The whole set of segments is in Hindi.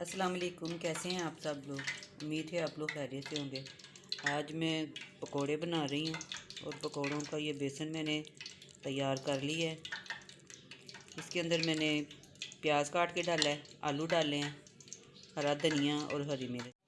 अस्सलाम कैसे हैं आप सब लोग? उम्मीद है आप लोग खैरियत से होंगे। आज मैं पकोड़े बना रही हूँ और पकोड़ों का ये बेसन मैंने तैयार कर ली है। इसके अंदर मैंने प्याज काट के डाला है, आलू डाले हैं, हरा धनिया और हरी मिर्च।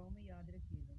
Roma e Adra Aquino né?